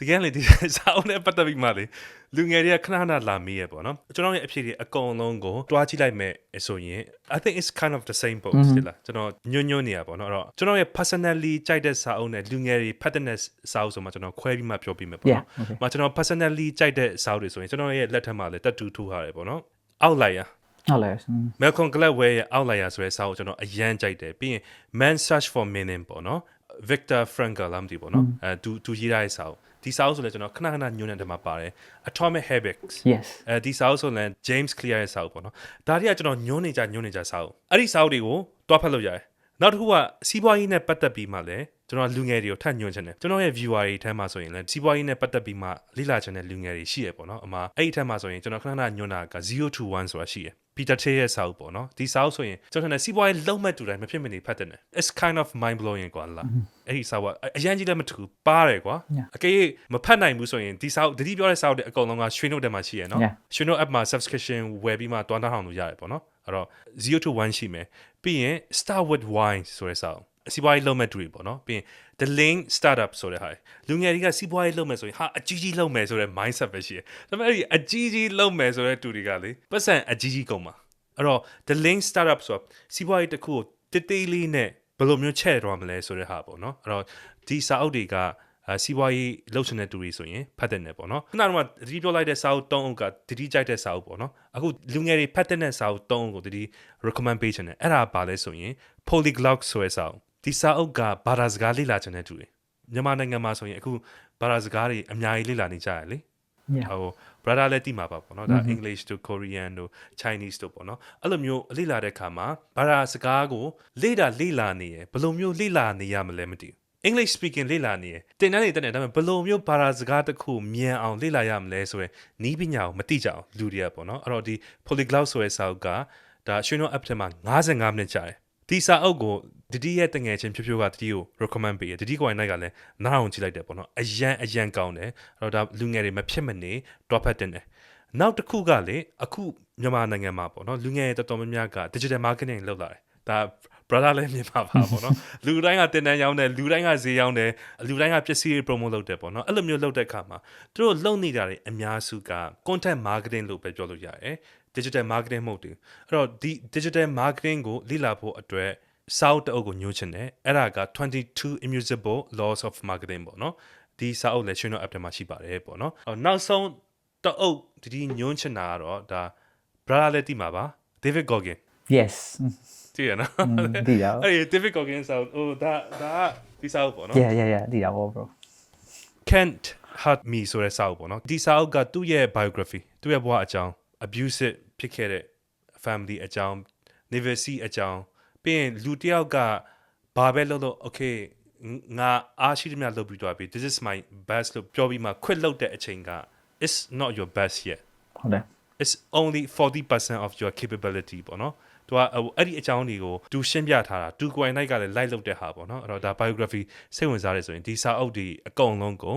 တကယ်လေဒီစာအုပ်နဲ့ပတ်သက်ပြီးမှလေလူငယ်တွေကခဏခဏလာမေးရပေါ့နော်ကျွန်တော်ရဲ့အဖြစ်တွေအကုန်လုံးကိုတွားကြည့်လိုက်မယ်ဆိုရင် I think it's kind of the same book ဒီလားကျွန်တော်ညွညွနေရပေါ့နော်အဲ့တော့ကျွန်တော်ရဲ့ personally ကြိုက်တဲ့စာအုပ်နဲ့လူငယ်တွေဖတ်တဲ့စာအုပ်ဆိုမှကျွန်တော်ခွဲပြီးမှပြောပြမယ်ပေါ့နော် Yeah, okay. မကျွန်တော် personally ကြိုက်တဲ့စာအုပ်တွေဆိုရင်ကျွန်တော်ရဲ့လက်ထက်မှာလည်းတက်တူထူထားတယ်ပေါ့နော် outlier ဟုတ်လဲ Malcolm Gladwell ရဲ့ Outlier ဆိုတဲ့စာအုပ်ကျွန်တော်အရန်ကြိုက်တယ်ပြီးရင် Man Search for Meaning ပေါ့နော် Victor Frankl လားမသိဘူးပေါ့နော်အဲသူသူရေးထားတဲ့စာအုပ် ဒီစာအုပ်ဆိုလည်းကျွန်တော်ခဏခဏညွှန်းနေတဲ့မှာပါတယ် Atomic Habits yes အဲဒီစာအုပ်ဆိုလည်း James Clear ရဲ့စာအုပ်ပေါ့နော်ဒါတွေကကျွန်တော်ညွှန်းနေကြညွှန်းနေကြစာအုပ်အဲ့ဒီစာအုပ်တွေကိုတွားဖတ်လို့ရတယ်နောက်တစ်ခုကစီးပွားရေးနဲ့ပတ်သက်ပြီးမှလည်းကျွန်တော်လူငယ်တွေကိုထပ်ညွှန်ချင်တယ်ကျွန်တော်ရဲ့ viewer တွေထဲမှာဆိုရင်လည်းစီးပွားရေးနဲ့ပတ်သက်ပြီးမှလေ့လာချင်တဲ့လူငယ်တွေရှိရပေါ့နော်အမအဲ့ဒီထဲမှာဆိုရင်ကျွန်တော်ခဏခဏညွှန်တာက0 to 1ဆိုတာရှိရ Peter Thiel ရဲ့စာအုပ်ပေါ့နော်ဒီစာအုပ်ဆိုရင်ကျွန်တော်ထင်တယ်စီးပွားရေးလုံးမဲ့တူတိုင်းမဖြစ်မနေဖတ်တယ် It's kind of mind blowing ကွာလားအဲ့ဒီစာအုပ်ကအရန်ကြီးလည်းမထူပါတယ်ကွာ Yeah. အကယ်၍မဖတ်နိုင်ဘူးဆိုရင်ဒီစာအုပ်တတိပြောတဲ့စာအုပ်တွေအကုန်လုံးကရွှေ note ထဲမှာရှိရနော် Yeah. ရွှေ note app မှာ subscription ဝယ်ပြီးမှတွန်းတောင်းအောင်လို့ရတယ်ပေါ့နော်အဲ့တော့0 to 1ရှိမယ်ပြီးရင် start with wine ဆိုတဲ့စာအုပ် စီးပွားရေးလုပ်မဲ့တူတွေပေါ့နော်ပြီးရင် the link startup ဆိုတဲ့ဟာလူငယ်တွေကစီးပွားရေးလုပ်မယ်ဆိုရင်ဟာအကြီးကြီးလုပ်မယ်ဆိုတဲ့ mindset ပဲရှိတယ်ဒါပေမဲ့အဲ့ဒီအကြီးကြီးလုပ်မယ်ဆိုတဲ့တူတွေကလေပတ်စံအကြီးကြီးကုန်ပါအဲ့တော့ the link startup ဆိုတော့စီးပွားရေးတစ်ခုကိုတိတိလေးနဲ့ဘယ်လိုမျိုးချဲ့တော့မလဲဆိုတဲ့ဟာပေါ့နော်အဲ့တော့ဒီစာအုပ်တွေကအဲစီးပွားရေးလှုပ်ရှင်တဲ့တူတွေဆိုရင်ဖတ်တဲ့နယ်ပေါ့နော်ခုနကတတိပြောလိုက်တဲ့စာအုပ်၃အုပ်ကတတိကြိုက်တဲ့စာအုပ်ပေါ့နော်အခုလူငယ်တွေဖတ်တဲ့စာအုပ်၃အုပ်ကိုတတိ recommend ပေးချင်တယ်အဲ့ဒါဘာလဲဆိုရင် polyglot ဆိုတဲ့စာအုပ် ဒီစာအုပ်ကဘာသာစကားလေ့လာချင်တဲ့တူတွေမြန်မာနိုင်ငံမှာဆိုရင်အခုဘာသာစကားတွေအများကြီးလေ့လာနေကြရလေ yeah ဟို brother လည်းတိမှာပါပေါ့နော်ဒါ English တို့ Korean တို့ Chinese တို့ပေါ့နော်အဲ့လိုမျိုးလေ့လာတဲ့အခါမှာဘာသာစကားကိုလေ့လာလေ့လာနေရယ်ဘယ်လိုမျိုးလေ့လာနေရမလဲမသိဘူး English speaking လေ့လာနေရယ်တင်တန်းနေတက်နေဒါပေမဲ့ဘယ်လိုမျိုးဘာသာစကားတစ်ခုမြန်အောင်လေ့လာရမလဲဆိုရယ်နီးပညာကိုမသိကြအောင်လူတွေကပေါ့နော်အဲ့တော့ဒီ polyglot ဆိုတဲ့စာအုပ်ကဒါရွှေနှုတ် app ထဲမှာ55မိနစ်ကြာတယ် ဒီစာအုပ်ကိုတတိရဲ့တငယ်ချင်းဖြိုးဖြိုးကတတိကို recommend ပေးတယ်တတိကိုယ်နိုင်ကလည်းနားအောင်ကြည့်လိုက်တယ်ပေါ့နော်အရန်အရန်ကောင်းတယ်အဲ့တော့ဒါလူငယ်တွေမဖြစ်မနေတွားဖတ်တင်တယ်နောက်တစ်ခုကလေအခုမြန်မာနိုင်ငံမှာပေါ့နော်လူငယ်တော်တော်များများက digital marketing လုပ်လာတယ်ဒါ brother လည်းမြင်ပါပါပေါ့နော်လူတိုင်းကတင်တန်းရောင်းတယ်လူတိုင်းကဈေးရောင်းတယ်လူတိုင်းကပစ္စည်းတွေ promote လုပ်တယ်ပေါ့နော်အဲ့လိုမျိုးလုပ်တဲ့အခါမှာသူတို့လုပ်နေတာတွေအများစုက content marketing လို့ပဲပြောလို့ရတယ် digital marketing မဟုတ်ဘူးအဲ့တော့ဒီ digital marketing ကိုလေ့လာဖို့အတွက်စာအုပ်တစ်အုပ်ကိုညွှန်ချင်တယ်အဲ့ဒါက22 immutable laws of marketing ပေါ့နော်ဒီစာအုပ်လည်းရှင်တော့ app ထဲမှာရှိပါတယ်ပေါ့နော်အော်နောက်ဆုံးတစ်အုပ်ဒီညွှန်ချင်တာကတော့ဒါ brother လည်းတိမှာပါ David Goggin yes တည်ရနော်ဒီရအဲ့ဒီ David Goggin စာအုပ်ဟိုဒါဒါကဒီစာအုပ်ပေါ့နော် yeah yeah yeah ဒီရပါ bro Can't hurt me ဆိုတဲ့စာအုပ်ပေါ့နော်ဒီစာအုပ်ကသူ့ရဲ့ biography သူ့ရဲ့ဘဝအကြောင်း abusive ဖြစ်ခဲ့တဲ့ family အကြောင်း university အကြောင်းပြီးရင်လူတစ်ယောက်ကဘာပဲလုပ်လို့ okay ငါအားရှိသမျှလုပ်ပြီးတော့ပြီ this is my best လို့ပြောပြီးမှ quit လုပ်တဲ့အချိန်က it's not your best yet ဟုတ်တယ် it's only 40% of your capability ပေါ့နော်သူကအဲ့ဒီအကြောင်းတွေကိုသူရှင်းပြထားတာသူကိုယ်တိုင်ကလည်း live လုပ်တဲ့ဟာပေါ့နော်အဲ့တော့ဒါ biography စိတ်ဝင်စားရဲဆိုရင်ဒီစာအုပ်ဒီအကုန်လုံးကို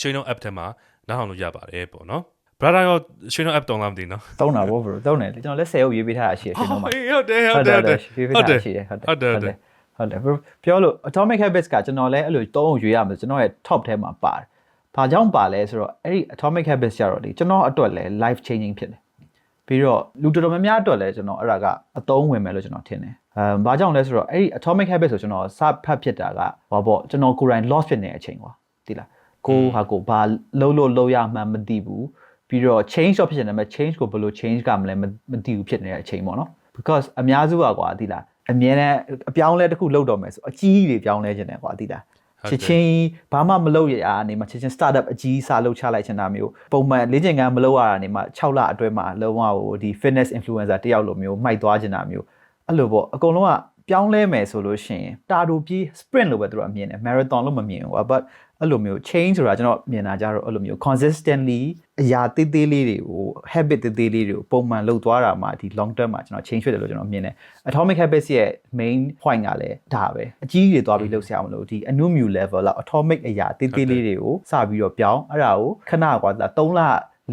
ရွှေနှုတ် app ထဲမှာနားထောင်လို့ရပါတယ်ပေါ့နော် brother ရောရွှေနှုတ် app တုံးလားမသိနော်သုံးတာပေါ့ bro သုံးတယ်ကျွန်တော်လက်ဆယ်ရုပ်ရေးပေးထားတာရှိတယ်ရှင်တော့မှာဟုတ်တယ်ဟုတ်တယ်ဟုတ်တယ်ရေးပေးဟုတ်ထားတယ်တာရှိတယ်ဟုတ်တယ်ဟုတ်တယ်ဟုတ်တယ်ဟုတ်တယ် bro ပြောလို့ atomic habits ကကျွန်တော်လည်းအဲ့လိုသုံးအောင်ရွေးရမယ်ကျွန်တော်ရဲ့ top ထဲမှာပါတယ်။ဘာကြောင့်ပါလဲဆိုတော့အဲ့ဒီ atomic habits ကျတော့လေကျွန်တော်အတွက်လည်း life changing ဖြစ်တယ်။ပြီးတော့လူတော်တော်များများအတွက်လည်းကျွန်တော်အဲ့ဒါကအသုံးဝင်မယ်လို့ကျွန်တော်ထင်တယ်။အဲဘာကြောင့်လဲဆိုတော့အဲ့ဒီ atomic habits ဆိုကျွန်တော်စဖတ်ဖြစ်တာကဘာပေါ့ကျွန်တော်ကိုယ်တိုင် lost ဖြစ်နေတဲ့အချိန်ကွာ။သိလား။ကိုဟာကိုဘာလုံးလို့လုံးရမှန်းမသိဘူး။ ပြီးတော့ change တော့ဖြစ်နေတယ်မဲ့ change ကိုဘယ်လို change ကမလဲမမသိဘူးဖြစ်နေတဲ့အချိန်ပေါ့နော်။ because အများစုကကွာသိလားအမြဲတမ်းအပြောင်းလဲတစ်ခုလုပ်တော့မယ်ဆိုအကြီးကြီးတွေပြောင်းလဲခြင်းတယ်ကွာသိလားဟုတ်ချတယ်စ်ချင်းဘာမှမလုပ်ရအနေမှာချစ်ချင်း startup အကြီးစားလုပ်ချလိုက်ချင်တာမျိုးပုံမှန်လေ့ကျင့်ခန်းမလုပ်ရတာနေမှာ6လအတွင်းမှာလုံးဝဟိုဒီ fitness influencer တယောက်လိုမျိုးမှိုက်သွားချင်တာမျိုးအဲ့လိုပေါ့အကုန်လုံးကပြောင်းလဲမယ်ဆိုလို့ရှိရင်တာတိုပြေး sprint လို့ပဲသူတို့ကမြင်တယ် marathon လို့မမြင်ဘူးကွာ but အဲ့လိုမျိုး change ဆိုတာကျွန်တော်မြင်တာကြတော့အဲ့လိုမျိုး consistently အရာသေးသေးလေးတွေကို habit သေးသေးလေးတွေကိုပုံမှန်လုပ်သွားတာမှဒီ long term မှာကျွန်တော် change ဖြစ်တယ်လို့ကျွန်တော်မြင်တယ် atomic habits ရဲ့ main point ကလည်းဒါပဲအကြီးကြီးတွေသွားပြီးလုပ်ဆရာမလို့ဒီအနုမြူ level လောက် atomic အရာသေးသေးလေးတွေကိုစပြီးတော့ပြောင်းအဲ့ဒါကိုခဏကွာ3လ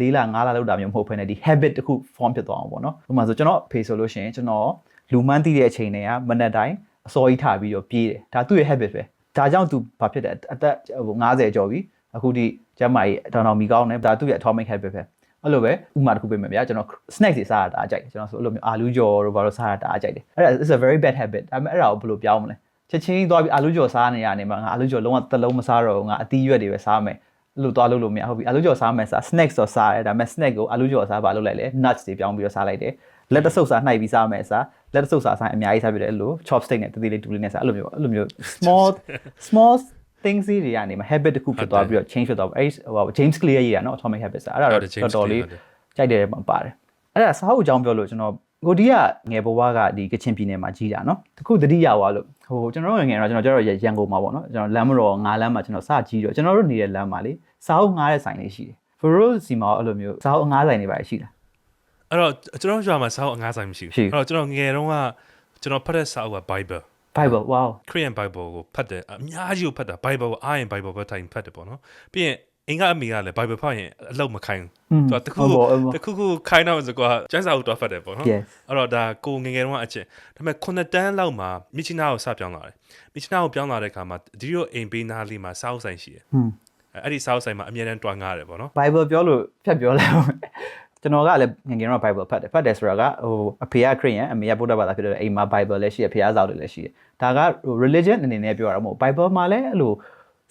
4လ5လလောက်တာမျိုးမဟုတ်ဘဲနဲ့ဒီ habit တစ်ခု form ဖြစ်သွားအောင်ပေါ့နော်ဥပမာဆိုကျွန်တော်ဖေဆိုလို့ရှိရင်ကျွန်တော်လူမှန်းသိတဲ့အချိန်တွေကမနက်တိုင်းအစောကြီးထားပြီးတော့ပြေးတယ်ဒါသူ့ရဲ့ habit ပဲ ဒါကြောင့် तू ဘာဖြစ်တယ်အသက်ဟို90ကျော်ပြီအခုဒီကျမ်းမာရေးတောင်တောင်မီကောင်းတယ်ဒါသူ့ရဲ့ atomic habit ပဲအဲ့လိုပဲဥပမာတစ်ခုပေးမယ်ဗျာကျွန်တော် snacks တွေစားရတာအားကြိုက်တယ်ကျွန်တော်ဆိုအဲ့လိုမျိုးအာလူကြော်တို့ဘာလို့စားရတာအားကြိုက်တယ်အဲ့ဒါ is a very bad habit ဒါပေမဲ့အဲ့ဒါကိုဘယ်လိုပြောင်းမလဲချက်ချင်းသွားပြီးအာလူကြော်စားနေရနေမှာငါအာလူကြော်လုံးဝတစ်လုံးမစားတော့ဘူးငါအသီးရွက်တွေပဲစားမယ်အဲ့လိုသွားလို့လို့မရဟုတ်ပြီအာလူကြော်စားမယ်စား snacks တော့စားရတယ်ဒါပေမဲ့ snack ကိုအာလူကြော်စားပါလို့လိုက်လေ nuts တွေပြောင်းပြီးတော့စားလိုက်တယ် လက်တဆုပ်စားနှိုက်ပြီးစားမယ်စားလက်တဆုပ်စားဆိုင်အများကြီးစားပြတယ်အဲ့လို chopstick နဲ့တတိလေးတူလေးနဲ့စားအဲ့လိုမျိုးအဲ့လိုမျိုး small small things တွေကနေမှာ habit တစ်ခုဖြစ်သွားပြီးတော့ change ဖြစ်သွားပြီအဲ့ဟို James Clear ရေးရနော် atomic habits အဲ့ဒါတော့တော်တော်လေးကြိုက်တယ်မှာပါတယ်အဲ့ဒါစာအုပ်အကြောင်းပြောလို့ကျွန်တော်ကိုဒီကငယ်ဘဝကဒီကချင်ပြည်နယ်မှာကြီးတာနော်တခုတတိယဝါလို့ဟိုကျွန်တော်တို့ငယ်တော့ကျွန်တော်ကျတော့ရန်ကုန်မှာပေါ့နော်ကျွန်တော်လမ်းမတော်ငါးလမ်းမှာကျွန်တော်စကြီးတော့ကျွန်တော်တို့နေတဲ့လမ်းမှာလေစာအုပ်ငားတဲ့ဆိုင်လေးရှိတယ်ဖရိုစီမှာအဲ့လိုမျိုးစာအုပ်ငားဆိုင်တွေပါရှိတာ အဲ့တော့ကျွန်တော်ရွာမှာစာအုပ်အငါးဆိုင်မရှိရှိဘူးအဲ့တော့ကျွန်တော်ငယ်တုန်းကကျွန်တော်ဖတ်တဲ့စာအုပ်က Bible Bible wow Korean Bible ကိုဖတ်တယ်အများကြီးကိုဖတ်တာ Bible ကိုအားရင် Bible ပဲထိုင်ဖတ်တယ်ပေါ့နော်ပြီးရင်အင်္ဂအမေကလည်း Bible ဖတ်ရင်အလုပ်မခိုင်းဘူးသူကတခုဟုတ်ပါဘူးတခုခုခိုင်းတော့ဆိုကွာကျန်းစာအုပ်တော့ဖတ်တယ်ပေါ့နော် Yes အဲ့တော့ဒါကိုငယ်ငယ်တုန်းကအချက်ဒါပေမဲ့ခုနှစ်တန်းလောက်မှာမြစ်ချနာကိုစပြောင်းလာတယ်မြစ်ချနာကိုပြောင်းလာတဲ့အခါမှာဒီလိုအိမ်ဘေးနားလေးမှာစာအုပ်ဆိုင်ရှိတယ်ဟွန်းအဲ့ဒီစာအုပ်ဆိုင်မှာအမြဲတမ်းတွားငားတယ်ပေါ့နော် Bible ပြောလို့ဖြတ်ပြောလို က်အောင်ကျွန်တော်ကလည်းငယ်ငယ်တော့ Bible ဖတ်တယ်ဖတ်တယ်ဆိုတာကဟိုအဖေကခရစ်ယာန်အမေကဗုဒ္ဓဘာသာဖြစ်တဲ့အိမ်မှာ Bible လည်းရှိတယ်ဖခင်စာအုပ်တွေလည်းရှိတယ်ဒါကဟို religion အနေနဲ့ပြောရတာမဟုတ် Bible မှာလည်းအဲ့လို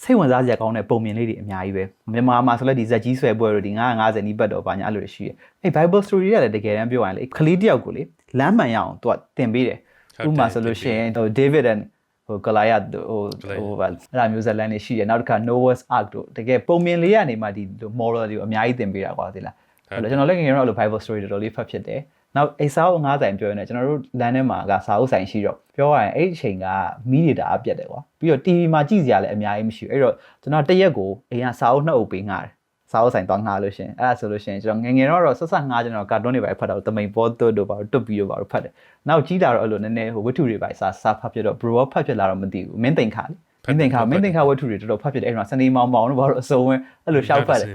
စိတ်ဝင်စားစရာကောင်းတဲ့ပုံမြင်လေးတွေအများကြီးပဲမြန်မာမှာဆိုလည်းဒီဇက်ကြီးဆွဲပွဲတို့ဒီ950နီးပတ်တော့ဘာညာအဲ့လိုတွေရှိတယ်အဲ့ Bible story တွေကလည်းတကယ်တမ်းပြောရင်လေကလေးတယောက်ကိုလေလမ်းမှန်ရအောင်သူကတင်ပေးတယ်ဟုတ်တယ်ဥပမာဆိုလို့ရှိရင်ဟို David and ဟို Goliath တို့ဟို Goliath ဟိုဗာအဲ့ဒါမျိုးဇာတ်လမ်းတွေရှိတယ်နောက်တစ်ခါ Noah's Ark တို့တကယ်ပုံမြင်လေးကနေမှဒီ moral တွေကိုအများကြီးသင်ပေးတာကွာသိလား အဲ့တော့ကျွန်တော်လည်းငယ်ငယ်တော့အဲ့လို Bible story တော်တော်လေးဖတ်ဖြစ်တယ်နောက်အိစာအုပ်ငါးဆိုင်ပြောရင်လည်းကျွန်တော်တို့လမ်းထဲမှာကစာအုပ်ဆိုင်ရှိတော့ပြောရရင်အဲ့ဒီအချိန်ကမီးတွေတအားပြတ်တယ်ကွာပြီးတော့ TV မှာကြည့်စရာလည်းအများကြီးမရှိဘူးအဲ့တော့ကျွန်တော်တစ်ရက်ကိုအိမ်ကစာအုပ်နှစ်အုပ်ပေးငှားတယ်စာအုပ်ဆိုင်သွားငှားလို့ရှရင်အဲ့ဒါဆိုလို့ရှရင်ကျွန်တော်ငယ်ငယ်တော့ဆက်ဆက်ငှားကျွန်တော်ကာတွန်းတွေပဲဖတ်တော့တမိန်ပေါ်တွတ်တို့ပါတွတ်ပြီးတော့ပါဖတ်တယ်နောက်ကြီးလာတော့အဲ့လိုနည်းနည်းဟိုဝတ္ထုတွေပါစာစာဖတ်ပြတော့ bro ဖတ်ပြလာတော့မသိဘူးမင်းသိန်ခါလေမင်းသိန်ခါမင်းသိန်ခါဝတ္ထုတွေတော်တော်ဖတ်ပြတယ်အဲ့တော့စနေမောင်မောင်တို့ဘာလို့အစုံဝင်အဲ့လိုရှောက်ဖတ်တယ်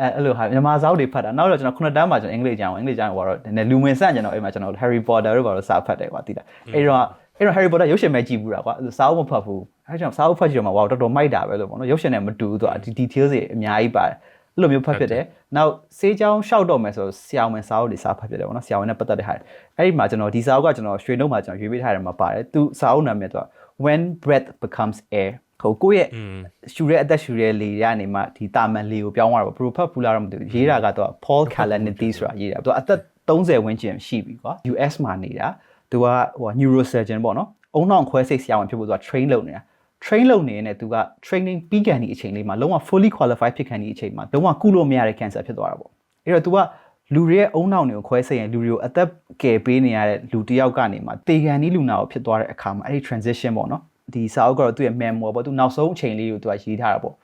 အဲအဲ့လိုဟာမြန်မာစာအုပ်တွေဖတ်တာနောက်တော့ကျွန်တော်ခုနှစ်တန်းမှာကျွန်တော်အင်္ဂလိပ်ကျမ်းအောင်အင်္ဂလိပ်ကျမ်းကိုတော့နည်းနည်းလူဝင်ဆန့်ကျွန်တော်အဲ့မှာကျွန်တော် Harry Potter တို့ဘာလို့စာဖတ်တယ်ကွာတိလားအဲ့တော့အဲ့တော့ Harry Potter ရုပ်ရှင်ပဲကြည့်ဘူးတာကွာစာအုပ်မဖတ်ဘူးအဲ့ကြောင့်စာအုပ်ဖတ်ကြည့်တော့မှဝါတော်တော်မိုက်တာပဲလို့ပေါ့နော်ရုပ်ရှင်နဲ့မတူဘူးသူကဒီ details တွေအများကြီးပါတယ်အဲ့လိုမျိုးဖတ်ဖြစ်တယ်နောက်စေးချောင်းရှောက်တော့မယ်ဆိုဆရာဝန်စာအုပ်တွေစာဖတ်ဖြစ်တယ်ပေါ့နော်ဆရာဝန်နဲ့ပတ်သက်တဲ့ဟာအဲ့ဒီမှာကျွန်တော်ဒီစာအုပ်ကကျွန်တော်ရွှေနှုတ်မှာကျွန်တော်ရွေးပေးထားတယ်မှာပါတယ်သူစာအုပ်နာမည်သူက when breath becomes air ဟိုကိုယ့်ရဲ့ရှူတဲ့အသက်ရှူတဲ့လေကနေမှဒီတာမန်လေကိုပြောင်းသွားတာပေါ့ဘရိုဖတ်ပူလာတော့မသိဘူးရေးတာကတော့ Paul Kalanithi ဆိုတာရေးတာသူကအသက်30ဝန်းကျင်ရှိပြီကွာ US မှာနေတာသူကဟို neurosurgeon ပေါ့နော်အုံနောက်ခွဲစိတ်ဆရာဝန်ဖြစ်ဖို့သူက train လုပ်နေတာ train လုပ်နေနေသူက training ပြီးကန်ဒီအချိန်လေးမှာလုံးဝ fully qualified ဖြစ်ကန်ဒီအချိန်မှာလုံးဝကုလို့မရတဲ့ cancer ဖြစ်သွားတာပေါ့အဲ့တော့ तू ကလူတွေရဲ့အုံနောက်တွေကိုခွဲစိတ်ရင်လူတွေကိုအသက်ကယ်ပေးနေရတဲ့လူတစ်ယောက်ကနေမှတေကန်ဒီလူနာကိုဖြစ်သွားတဲ့အခါမှာအဲ့ဒီ transition ပေါ့နော် ဒီစာအုပ်ကတော့သူ့ရဲ့ memoir ပေါ့သူနောက်ဆုံးအချိန်လေးကိုသူကရေးထားတာပေါ့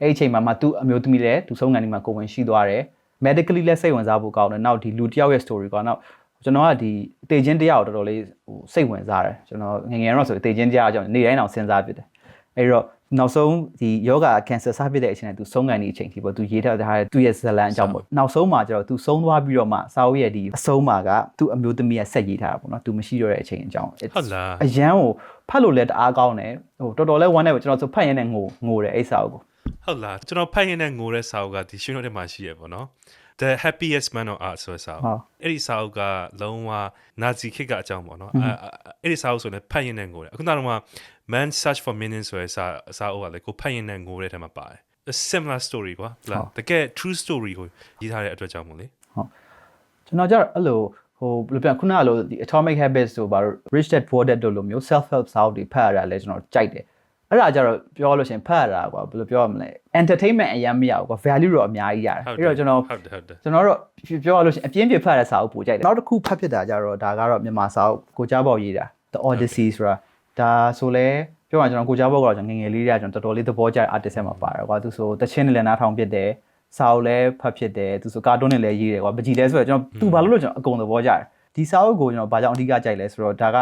အဲ့ဒီအချိန်မှာမှသူအမျိုးသမီးလည်းသူဆုံးကန်ဒီမှာကိုယ်ဝင်ရှိသွားတယ် medically လည်းစိတ်ဝင်စားဖို့ကောင်းတယ်နောက်ဒီလူတစ်ယောက်ရဲ့ story ကနောက်ကျွန်တော်ကဒီတေချင်းတရားကိုတော်တော်လေးဟိုစိတ်ဝင်စားတယ်ကျွန်တော်ငယ်ငယ်တော့ဆိုတေချင်းတရားအကြောင်းနေ့တိုင်းအောင်စဉ်းစားဖြစ်တယ်အဲ့တော့ နောက်ဆုံးဒီယောဂကင်ဆာစဖြစ်တဲ့အချိန်နဲ့သူဆုံးကန်ဒီအချိန်ထိပေါ့သူရေးထားတဲ့သူ့ရဲ့ဇလန်အကြောင်းပေါ့နောက်ဆုံးမှာကျတော့သူဆုံးသွားပြီးတော့မှစာအုပ်ရဲ့ဒီအဆုံးမှာကသူ့အမျိုးသမီးရဲ့ဆက်ရေးထားတာပေါ့နော်သူမရှိတော့တဲ့အချိန်အကြောင်း It's- ဟုတ်လားအရန်ကိုဖတ်လို့လည်းတအားကောင်းတယ်ဟိုတော်တော်လေးဝမ်းနေပဲကျွန်တော်ဆိုဖတ်ရင်းနဲ့ငိုငိုတယ်အဲ့စာအုပ်ကိုဟုတ်လားကျွန်တော်ဖတ်ရင်းနဲ့ငိုတဲ့စာအုပ်ကဒီရှင်တို့ထဲမှာရှိရပေါ့နော် The Happiest Man on Earth ဆိုတဲ့စာအုပ်ဟုတ်အဲ့ဒီစာအုပ်ကလုံးဝနာဇီခေတ်ကအကြောင်းပေါ့နော်အဲအဲ့ဒီစာအုပ်ဆိုလည်းဖတ်ရင်းနဲ့ငိုတယ်အခုနောက်တော့မှ Man Search for Meaning ဆိုတဲ့စာစာအုပ်ကလည်းကိုဖတ်ရင်းနဲ့ငိုတဲ့ထဲမှာပါတယ် A similar story ကွာဟုတ်လားတကယ် true story ကိုရေးထားတဲ့အတွက်ကြောင့်မို့လေကျွန်တော်ကြတော့အဲ့လိုဟိုဘယ်လိုပြန်ခုနကလိုဒီ atomic habits ဆိုပါတော့ rich dad poor dad တို့လိုမျိုး self help စာအုပ်တွေဖတ်ရတာလဲကျွန်တော်ကြိုက်တယ်အဲ့ဒါကြတော့ပြောလို့ရှရင်ဖတ်ရတာကွာဘယ်လိုပြောရမလဲ entertainment အရင်မရဘူးကွာ value တော့အများကြီးရတယ်ဟုတ်အဲ့တော့ကျွန်တော်ဟုတ်တယ်ဟုတ်တယ်ကျွန်တော်တို့ပြောရလို့ရှရင်အပြင်းပြဖတ်ရတဲ့စာအုပ်ပိုကြိုက်တယ်နောက်တစ်ခုဖတ်ဖြစ်တာကြတော့ဒါကတော့မြန်မာစာအုပ်ကိုကြားပေါက်ရေးတာ the odyssey ဆိုတာ ဒါဆိုလဲပြောရရင်ကျွန်တော်ကိုကြားပေါက်ကတော့ကျွန်တော်ငယ်ငယ်လေးတွေကကျွန်တော်တော်တော်လေးသဘောကျတဲ့ artist မှာပါတယ်ကွာသူဆိုတချင်းနဲ့လည်းနားထောင်ပြတယ်စာအုပ်လည်းဖတ်ဖြစ်တယ်သူဆိုကာတွန်းနဲ့လည်းရေးတယ်ကွာပကြီးလဲဆိုတော့ကျွန်တော်သူဘာလို့လို့ကျွန်တော်အကုန်သဘောကျတယ်ဒီစာအုပ်ကိုကျွန်တော်ဘာကြောင့်အဓိကကြိုက်လဲဆိုတော့ဒါက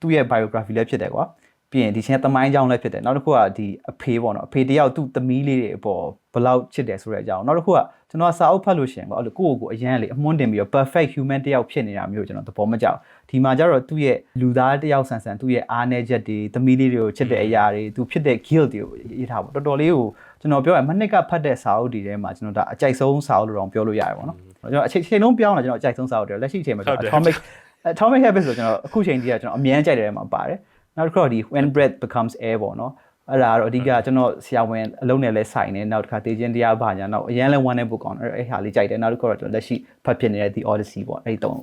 သူ့ရဲ့ biography လည်းဖြစ်တယ်ကွာ ပြီးရင်ဒီချင်းသမိုင်းကြောင်းလည်းဖြစ်တယ်နောက်တစ်ခုကဒီအဖေပေါ့နော်အဖေတယောက်သူ့သမီးလေးတွေအပေါ်ဘယ်လောက်ချစ်တယ်ဆိုတဲ့အကြောင်းနောက်တစ်ခုကကျွန်တော်စာအုပ်ဖတ်လို့ရှိရင်ပေါ့အဲ့လိုကိုယ့်ကိုယ်ကိုအရန်လေအမွှန်းတင်ပြီးတော့ perfect human တယောက်ဖြစ်နေတာမျိုးကျွန်တော်သဘောမကျဘူးဒီမှာကျတော့သူ့ရဲ့လူသားတယောက်ဆန်ဆန်သူ့ရဲ့အားနည်းချက်တွေသမီးလေးတွေကိုချစ်တဲ့အရာတွေသူဖြစ်တဲ့ guilt တွေကိုရေးထားပေါ့တော်တော်လေးကိုကျွန်တော်ပြောရမနှစ်ကဖတ်တဲ့စာအုပ်တွေထဲမှာကျွန်တော်ဒါအကြိုက်ဆုံးစာအုပ်လို့တော့ပြောလို့ရတယ်ပေါ့နော်ကျွန်တော်အချိန်ချိန်လုံးပြောင်းလာကျွန်တော်အကြိုက်ဆုံးစာအုပ်တွေလက်ရှိအချိန်မှာကျွန်တော် atomic atomic habits ဆိုကျွန်တော်အခုချိန်ကြီးကကျွန်တော်အမြဲကြိုက်တယ်ထဲမှာပါတယ် နောက်တစ်ခုကဒီ when breath becomes air ပေါ့နော်အဲ့ဒါကတော့အဓိကကျွန်တော်ဆရာဝန်အလုံးနဲ့လဲဆိုင်နေနောက်တစ်ခါတေခြင်းတရားဘာညာနောက်အရန်လဲဝမ်းနေပုတ်ကောင်းအဲ့အဲ့ဟာလေးကြိုက်တယ်နောက်တစ်ခုကတော့ကျွန်တော်လက်ရှိဖတ်ဖြစ်နေတဲ့ the odyssey ပေါ့အဲ့ဒီတော့